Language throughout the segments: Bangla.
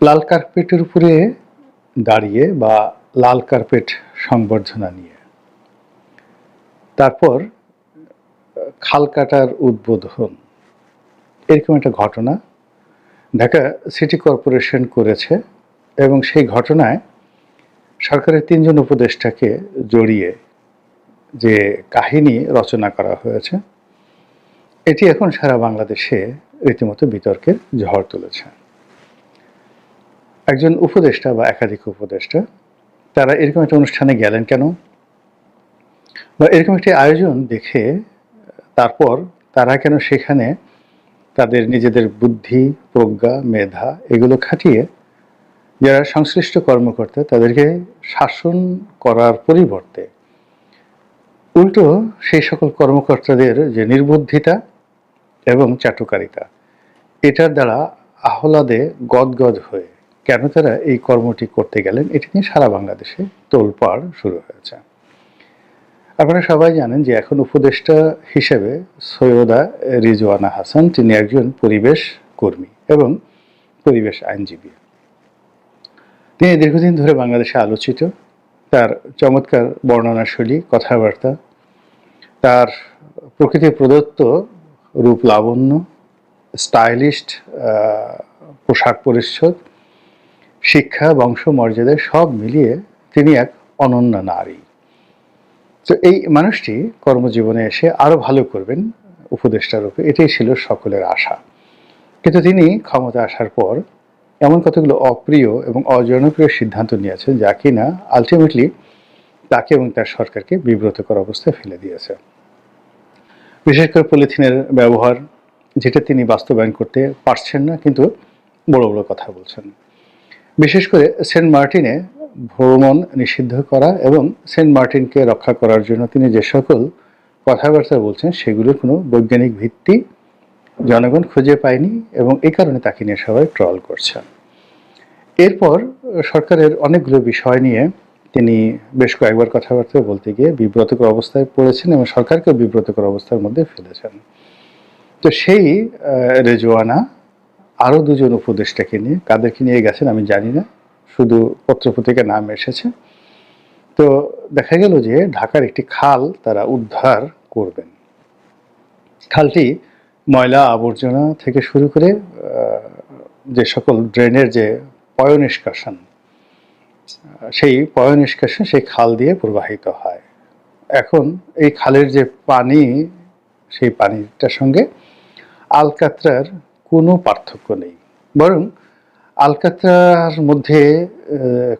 লাল কার্পেটের উপরে দাঁড়িয়ে বা লাল কার্পেট সংবর্ধনা নিয়ে। তারপর, খাল কাটার উদ্বোধন। এরকম একটা ঘটনা। ঢাকা সিটি কর্পোরেশন করেছে এবং সেই ঘটনায় সরকারের তিনজন উপদেষ্টাকে জড়িয়ে যে কাহিনী রচনা করা হয়েছে, এটি এখন সারা বাংলাদেশে রীতিমতো বিতর্কের ঝড় তুলেছে। একজন উপদেষ্টা বা একাধিক উপদেষ্টা, তারা এরকম একটা অনুষ্ঠানে গেলেন কেন? বা এরকম একটি আয়োজন দেখে, তারপর তারা কেন সেখানে তাদের নিজেদের বুদ্ধি, প্রজ্ঞা, মেধা এগুলো খাটিয়ে যারা সংশ্লিষ্ট কর্মকর্তা তাদেরকে শাসন করার পরিবর্তে উল্টো সেই সকল কর্মকর্তাদের যে নির্বুদ্ধিতা এবং চাটুকারিতা, এটার দ্বারা আহ্লাদে গদগদ হয়ে কেন তারা এই কর্মটি করতে গেলেন? এটি নিয়ে সারা বাংলাদেশে তোলপাড় শুরু হয়েছে। আপনারা সবাই জানেন যে এখন উপদেষ্টা হিসেবে সৈয়দা রিজওয়ানা হাসান, তিনি একজন পরিবেশ কর্মী এবং পরিবেশ আইনজীবী। তিনি দীর্ঘদিন ধরে বাংলাদেশে আলোচিত। তার চমৎকার বর্ণনাশৈলী, কথাবার্তা, তার প্রকৃতি প্রদত্ত রূপ লাবণ্য, স্টাইলিস্ট পোশাক পরিচ্ছদ শিক্ষা বংশ মর্যাদা সব মিলিয়ে তিনি এক অনন্য নারী। তো এই মানুষটি কর্মজীবনে এসে আরও ভালো করবেন উপদেষ্টা রূপে, এটাই ছিল সকলের আশা। কিন্তু তিনি ক্ষমতা আসার পর এমন কতগুলো অপ্রিয় এবং অজনপ্রিয় সিদ্ধান্ত নিয়েছেন যা কিনা আলটিমেটলি তাকে এবং তার সরকারকে বিব্রতকর অবস্থায় ফেলে দিয়েছে। বিশেষ করে পলিথিনের ব্যবহার, যেটা তিনি বাস্তবায়ন করতে পারছেন না, কিন্তু বড় বড় কথা বলছেন। বিশেষ করে সেন্ট মার্টিনে ভ্রমণ নিষিদ্ধ করা এবং সেন্ট মার্টিনকে রক্ষা করার জন্য তিনি যে সকল কথাবার্তা বলছেন সেগুলোর কোনো বৈজ্ঞানিক ভিত্তি জনগণ খুঁজে পায়নি এবং এই কারণে তাকে নিয়ে সবাই ট্রল করছেন। এরপর সরকারের অনেকগুলো বিষয় নিয়ে তিনি বেশ কয়েকবার কথাবার্তা বলতে গিয়ে বিব্রতকর অবস্থায় পড়েছেন এবং সরকারকে বিব্রতকর অবস্থার মধ্যে ফেলেছেন। তো সেই আহ, রেজওয়ানা আরও দুজন উপদেষ্টাকে নিয়ে কাদেরকে নিয়ে গেছেন আমি জানি না, শুধু পত্রপত্রিকা নাম এসেছে। তো দেখা গেল যে ঢাকার একটি খাল তারা উদ্ধার করবেন। খালটি ময়লা আবর্জনা থেকে শুরু করে যে সকল ড্রেনের যে পয় নিষ্কাশন সেই পয় নিষ্কাশন সেই খাল দিয়ে প্রবাহিত হয়। এখন এই খালের যে পানি, সেই পানিটার সঙ্গে আলকাত্রার কোনো পার্থক্য নেই। বরং আলকাত্রার মধ্যে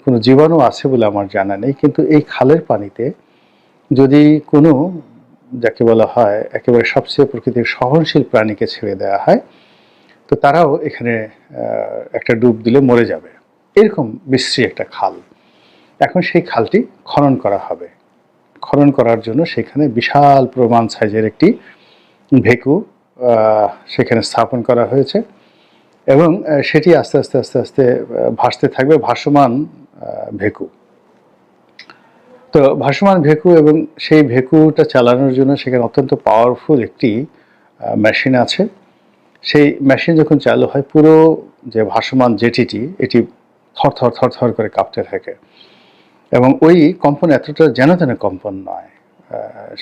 কোনো জীবাণু আছে বলে আমার জানা নেই, কিন্তু এই খালের পানিতে যদি কোনো, যাকে বলা হয়, একেবারে সবচেয়ে প্রকৃতির সহনশীল প্রাণীকে ছেড়ে দেওয়া হয়, তো তারাও এখানে একটা ডুব দিলে মরে যাবে। এরকম বিশ্রী একটা খাল। এখন সেই খালটি খনন করা হবে। খনন করার জন্য সেখানে বিশাল প্রমাণ সাইজের একটি ভেকু সেখানে স্থাপন করা হয়েছে এবং সেটি আস্তে আস্তে আস্তে আস্তে ভাসতে থাকবে ভাসমান ভেকু। তো ভাসমান ভেকু এবং সেই ভেকুটা চালানোর জন্য সেখানে অত্যন্ত পাওয়ারফুল একটি মেশিন আছে। সেই মেশিন যখন চালু হয়, পুরো যে ভাসমান জেটিটি, এটি থর থর থর থর করে কাঁপতে থাকে। এবং ওই কম্পন এতটা যেন তেন কম্পন নয়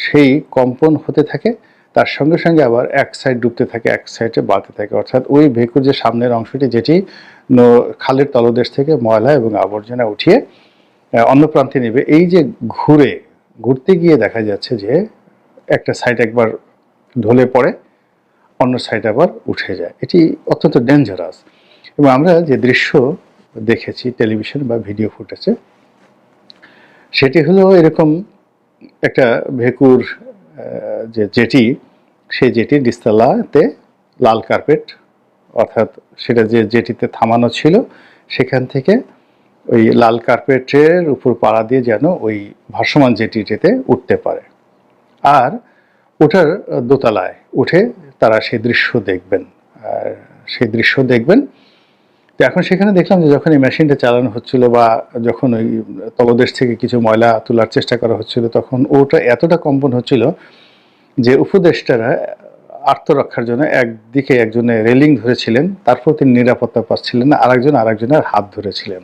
সেই কম্পন হতে থাকে তার সঙ্গে সঙ্গে আবার এক সাইড ডুবতে থাকে, এক সাইডে বাড়তে থাকে। অর্থাৎ ওই ভেকুর যে সামনের অংশটি যেটি খালের তলদেশ থেকে ময়লা এবং আবর্জনা উঠিয়ে অন্য প্রান্তে নেবে। এই যে ঘুরে, ঘুরতে গিয়ে দেখা যাচ্ছে যে একটা সাইড একবার ঢলে পড়ে, অন্য সাইড আবার উঠে যায়। এটি অত্যন্ত ডেঞ্জারাস এবং আমরা যে দৃশ্য দেখেছি টেলিভিশন বা ভিডিও ফুটেজে সেটি হলো এরকম একটা ভেকুর যে জেটি, সেই জেটির ডিস্তালাতে লাল কার্পেট, অর্থাৎ সেটা যে জেটিতে থামানো ছিল, সেখান থেকে ওই লাল কার্পেটের উপর পাড়া দিয়ে যেন ওই ভাসমান জেটিটিতে উঠতে পারে। আর ওটার দোতলায় উঠে তারা সেই দৃশ্য দেখবেন। আর সেই দৃশ্য দেখবেন তো এখন সেখানে দেখলাম যে যখন এই মেশিনটা চালানো হচ্ছিল বা যখন ওই তলদেশ থেকে কিছু ময়লা তোলার চেষ্টা করা হচ্ছিল, তখন ওটা এতটা কম্পন হচ্ছিল যে উপদেষ্টারা আত্মরক্ষার জন্য একদিকে একজনে রেলিং ধরেছিলেন, তারপর তিনি নিরাপত্তা পাচ্ছিলেন না, আরেকজন আরেকজনের হাত ধরেছিলেন।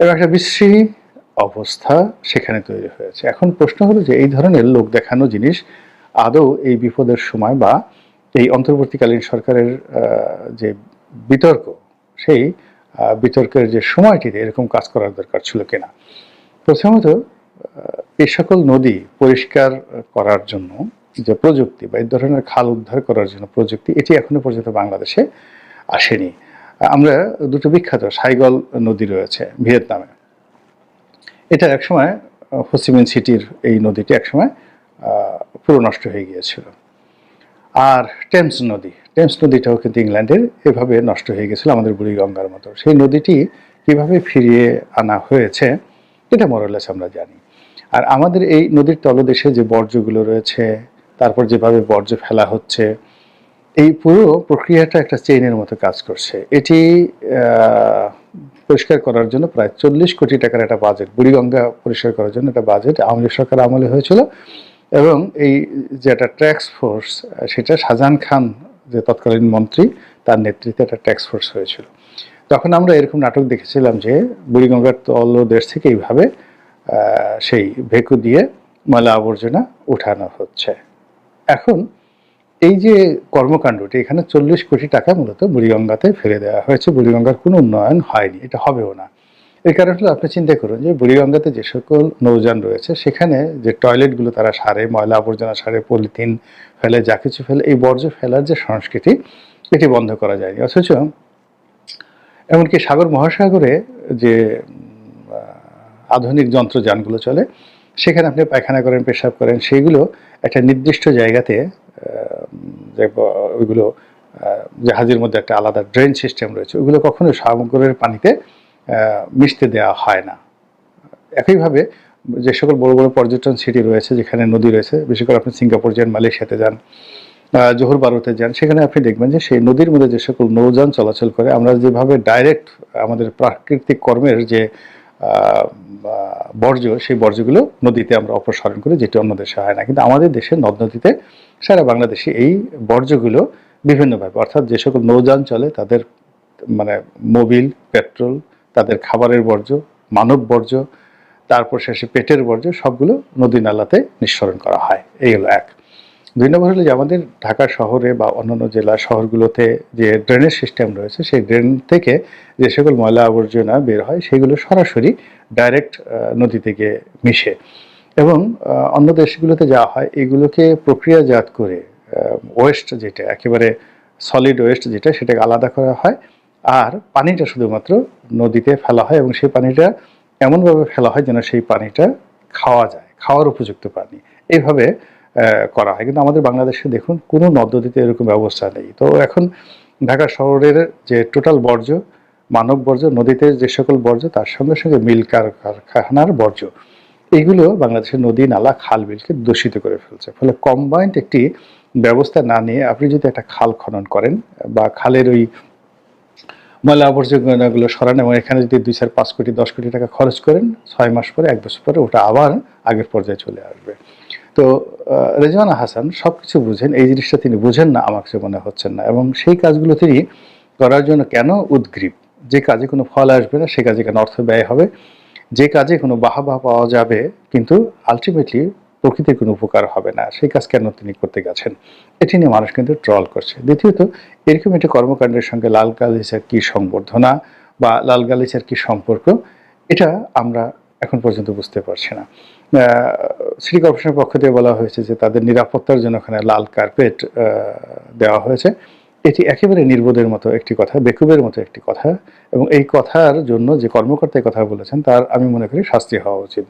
এবং একটা বিশ্রী অবস্থা সেখানে তৈরি হয়েছে। এখন প্রশ্ন হলো যে এই ধরনের লোক দেখানো জিনিস আদৌ এই বিপদের সময় বা এই অন্তর্বর্তীকালীন সরকারের যে বিতর্ক সেই বিতর্কের যে সময়টিতে এরকম কাজ করার দরকার ছিল কিনা। প্রথমত এই সকল নদী পরিষ্কার করার জন্য যে প্রযুক্তি বা এই ধরনের খাল উদ্ধার করার জন্য প্রযুক্তি, এটি এখনও পর্যন্ত বাংলাদেশে আসেনি। আমরা দুটো বিখ্যাত সাইগল নদী রয়েছে ভিয়েতনামে। এটা একসময় হোসিমিন সিটির এই নদীটি একসময় পুরো নষ্ট হয়ে গিয়েছিল। আর টেমস নদী। টেমস নদীটাও কিন্তু ইংল্যান্ডের এভাবে নষ্ট হয়ে গেছিল আমাদের বুড়িগঙ্গার মতো। সেই নদীটি কীভাবে ফিরিয়ে আনা হয়েছে, এটা মরলেস আমরা জানি। আর আমাদের এই নদীর তলদেশে যে বর্জ্যগুলো রয়েছে, তারপর যেভাবে বর্জ্য ফেলা হচ্ছে, এই পুরো প্রক্রিয়াটা একটা চেইনের মতো কাজ করছে। এটি পরিষ্কার করার জন্য প্রায় চল্লিশ কোটি টাকার একটা বাজেট বুড়িগঙ্গা পরিষ্কার করার জন্য একটা বাজেট আওয়ামী সরকার আমলে হয়েছিল। এবং এই যে একটা ট্যাক্স ফোর্স সেটা শাহজাহান খান, যে তৎকালীন মন্ত্রী, তার নেতৃত্বে একটা ট্যাক্স ফোর্স হয়েছিল। তখন আমরা এরকম নাটক দেখেছিলাম যে বুড়িগঙ্গার তলদেশ থেকে এইভাবে সেই ভেকু দিয়ে ময়লা আবর্জনা উঠানো হচ্ছে। এখন এই যে কর্মকাণ্ডটি, এখানে চল্লিশ কোটি টাকা মূলত বুড়িগঙ্গাতে ফেলে দেওয়া হয়েছে। বুড়িগঙ্গার কোনো উন্নয়ন হয়নি, এটা হবেও না। এর কারণ হলো আপনি চিন্তা করুন যে বুড়িগঙ্গাতে যে সকল নৌযান রয়েছে, সেখানে যে টয়লেটগুলো তারা সারে, ময়লা আবর্জনা সারে, পলিথিন ফেলে, যা কিছু ফেলে, এই বর্জ্য ফেলার যে সংস্কৃতি, এটি বন্ধ করা যায়নি। অথচ এমনকি সাগর মহাসাগরে যে আধুনিক যন্ত্রযানগুলো চলে, সেখানে আপনি পায়খানা করেন, পেশাব করেন সেইগুলো একটা নির্দিষ্ট জায়গাতে যে ওইগুলো জাহাজের মধ্যে একটা আলাদা ড্রেন সিস্টেম রয়েছে, ওইগুলো কখনো সাগরের পানিতে মিশতে দেওয়া হয় না। একইভাবে যে সকল বড় বড় পর্যটন সিটি রয়েছে, যেখানে নদী রয়েছে, বিশেষ করে আপনি সিঙ্গাপুর যান, মালয়েশিয়াতে যান জোহর বারোতে যান, সেখানে আপনি দেখবেন যে সেই নদীর মধ্যে যে সকল নৌযান চলাচল করে, আমরা যেভাবে ডাইরেক্ট আমাদের প্রাকৃতিক কর্মের যে বর্জ্য, সেই বর্জ্যগুলো নদীতে আমরা অপসারণ করি, যেটি অন্য দেশে হয় না। কিন্তু আমাদের দেশে নদ নদীতে সারা বাংলাদেশে এই বর্জ্যগুলো বিভিন্নভাবে, অর্থাৎ যে সকল নৌযান চলে, তাদের মানে মোবিল, পেট্রোল তাদের খাবারের বর্জ্য, মানব বর্জ্য, তারপর শেষে পেটের বর্জ্য সবগুলো নদী নালাতে নিঃসরণ করা হয়। এই হলো এক। দুই নম্বর হলো যে আমাদের ঢাকা শহরে বা অন্যান্য জেলা শহরগুলোতে যে ড্রেনের সিস্টেম রয়েছে, সেই ড্রেন থেকে যে সকল ময়লা আবর্জনা বের হয়, সেগুলো সরাসরি ডাইরেক্ট নদীতে গিয়ে মিশে। এবং অন্য দেশগুলোতে যাওয়া হয়, এগুলোকে প্রক্রিয়াজাত করে ওয়েস্ট যেটা, একেবারে সলিড ওয়েস্ট যেটা, সেটাকে আলাদা করা হয়। আর পানিটা শুধুমাত্র নদীতে ফেলা হয় এবং সেই পানিটা এমনভাবে ফেলা হয় যেন সেই পানিটা খাওয়া যায়, খাওয়ার উপযুক্ত পানি। এইভাবে করা হয়। কিন্তু আমাদের বাংলাদেশে দেখুন, কোনো নদ নদীতে এরকম ব্যবস্থা নেই। তো এখন ঢাকা শহরের যে টোটাল বর্জ্য, মানব বর্জ্য, নদীতে যে সকল বর্জ্য, তার সঙ্গে সঙ্গে মিল কারখানার বর্জ্য এইগুলো বাংলাদেশের নদী, নালা, খাল, বিলকে দূষিত করে ফেলছে। ফলে কম্বাইন্ড একটি ব্যবস্থা না নিয়ে আপনি যদি একটা খাল খনন করেন বা খালের ওই ময়লা আবর্জনাগুলো সরান এবং এখানে যদি দুই চার পাঁচ কোটি, দশ কোটি টাকা খরচ করেন, ছয় মাস পরে, এক বছর পরে ওটা আবার আগের পর্যায়ে চলে আসবে। তো রেজওয়ানা হাসান সব কিছু বুঝেন, এই জিনিসটা তিনি বুঝেন না, আমার কাছে মনে হচ্ছেন না। এবং সেই কাজগুলো তিনি করার জন্য কেন উদ্গ্রীব? যে কাজে কোনো ফল আসবে না, সে কাজে কেন অর্থ ব্যয় হবে? যে কাজে কোনো বাহাবা পাওয়া যাবে, কিন্তু আলটিমেটলি প্রকৃতির কোনো উপকার হবে না। সেই কাজ কেন তিনি করতে গেছেন? এটি নিয়ে মানুষ কিন্তু ট্রল করছে। দ্বিতীয়ত, এরকম একটি কর্মকাণ্ডের সঙ্গে লাল গালিচার কি সংবর্ধনা বা লাল গালিচার কি সম্পর্ক, এটা আমরা এখন পর্যন্ত বুঝতে পারছি না। সিটি কর্পোরেশনের পক্ষ থেকে বলা হয়েছে যে তাদের নিরাপত্তার জন্য ওখানে লাল কার্পেট দেওয়া হয়েছে। এটি একেবারে নির্বোধের মতো একটি কথা, বেকুবের মতো একটি কথা এবং এই কথার জন্য যে কর্মকর্তা কথা বলেছেন, তার আমি মনে করি শাস্তি হওয়া উচিত।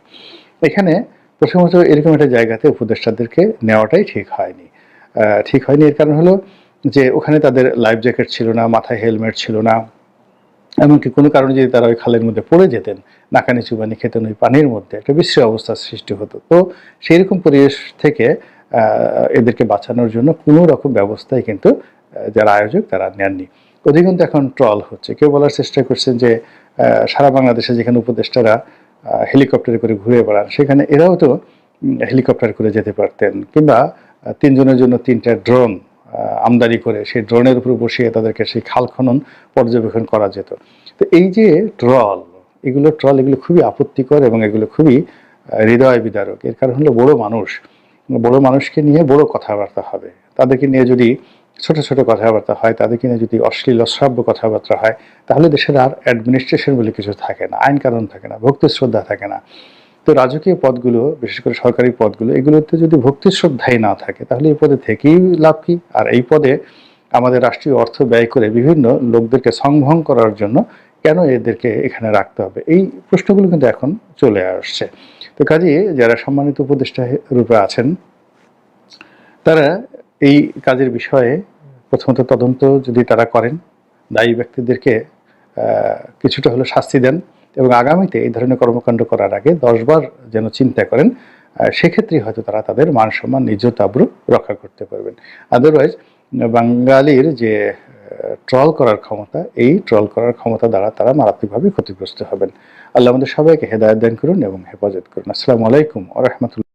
এখানে প্রথমত এরকম একটা জায়গাতে উপদেষ্টাদেরকে নেওয়াটাই ঠিক হয়নি। ঠিক হয়নি এর কারণ হলো যে ওখানে তাদের লাইফ জ্যাকেট ছিল না, মাথায় হেলমেট ছিল না। এমনকি কোনো কারণে যদি তারা ওই খালের মধ্যে পড়ে যেতেন, নাকানি চুবানি খেতেন ওই পানির মধ্যে, একটা বিশ্রী অবস্থার সৃষ্টি হতো। তো সেই রকম পরিবেশ থেকে এদেরকে বাঁচানোর জন্য কোনো রকম ব্যবস্থাই কিন্তু যারা আয়োজক তারা নেননি। অধিকন্তু এখন ট্রল হচ্ছে। কেউ বলার চেষ্টা করছেন যে সারা বাংলাদেশে যেখানে উপদেষ্টারা হেলিকপ্টারে করে ঘুরে বেড়ান। সেখানে এরাও তো হেলিকপ্টার করে যেতে পারতেন। কিংবা তিনজনের জন্য তিনটা ড্রোন আমদানি করে সেই ড্রোনের উপর বসিয়ে তাদেরকে সেই খাল খনন পর্যবেক্ষণ করা যেত। তো এই যে ট্রল, এগুলো ট্রল এগুলো খুবই আপত্তিকর এবং এগুলো খুবই হৃদয় বিদারক এর কারণ হলো বড় মানুষ। বড় মানুষকে নিয়ে বড় কথাবার্তা হবে। তাদেরকে নিয়ে যদি ছোট ছোট কথাবার্তা হয়, তাদের নিয়ে যদি অশ্লীল, অশ্রাব্য কথাবার্তা হয়, তাহলে দেশের আর অ্যাডমিনিস্ট্রেশন বলে কিছু থাকে না, আইন কানুন থাকে না, ভক্তি শ্রদ্ধা থাকে না। তো রাজকীয় পদগুলো, বিশেষ করে সরকারি পদগুলো, এগুলোতে যদি ভক্তি শ্রদ্ধাই না থাকে, তাহলে এই পদে থেকেই লাভ কি? আর এই পদে আমাদের রাষ্ট্রীয় অর্থ ব্যয় করে বিভিন্ন লোকদেরকে সংভং করার জন্য কেন এদেরকে এখানে রাখতে হবে? এই প্রশ্নগুলো কিন্তু এখন চলে আসছে। তো কাজে যারা সম্মানিত উপদেষ্টা রূপে আছেন, তারা এই কাজের বিষয়ে প্রথমত তদন্ত যদি তারা করেন, দায়ী ব্যক্তিদেরকে কিছুটা হলে শাস্তি দেন এবং আগামীতে এই ধরনের কর্মকাণ্ড করার আগে দশবার যেন চিন্তা করেন সেক্ষেত্রে হয়তো তারা তাদের মান সম্মান ইজ্জত আব্রু রক্ষা করতে পারবেন। আদারওয়াইজ বাঙালির যে ট্রল করার ক্ষমতা, এই ট্রল করার ক্ষমতা দ্বারা তারা মারাত্মকভাবে ক্ষতিগ্রস্ত হবেন। আল্লাহ আমাদের সবাইকে হেদায়ত দান করুন এবং হেফাজত করুন। আসসালামু আলাইকুম আ রহমতুল্লাহ।